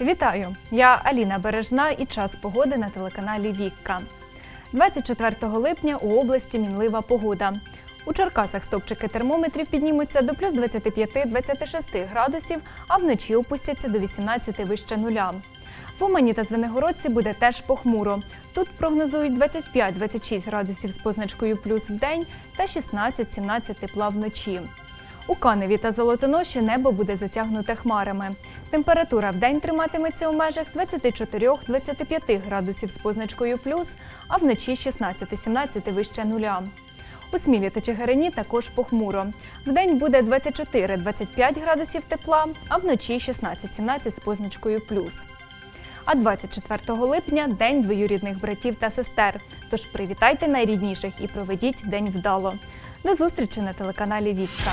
Вітаю! Я Аліна Бережна і час погоди на телеканалі Вікка. 24 липня у області мінлива погода. У Черкасах стопчики термометрів піднімуться до плюс 25-26 градусів, а вночі опустяться до 18 вище нуля. В Умані та Звенигородці буде теж похмуро. Тут прогнозують 25-26 градусів з позначкою плюс в день та 16-17 тепла вночі. У Каневі та Золотоноші небо буде затягнуте хмарами. Температура в день триматиметься у межах 24-25 градусів з позначкою плюс, а вночі 16-17 вище нуля. У Смілі та Чигирині також похмуро. Вдень буде 24-25 градусів тепла, а вночі 16-17 з позначкою плюс. А 24 липня день двоюрідних братів та сестер. Тож привітайте найрідніших і проведіть день вдало. До зустрічі на телеканалі Вікка.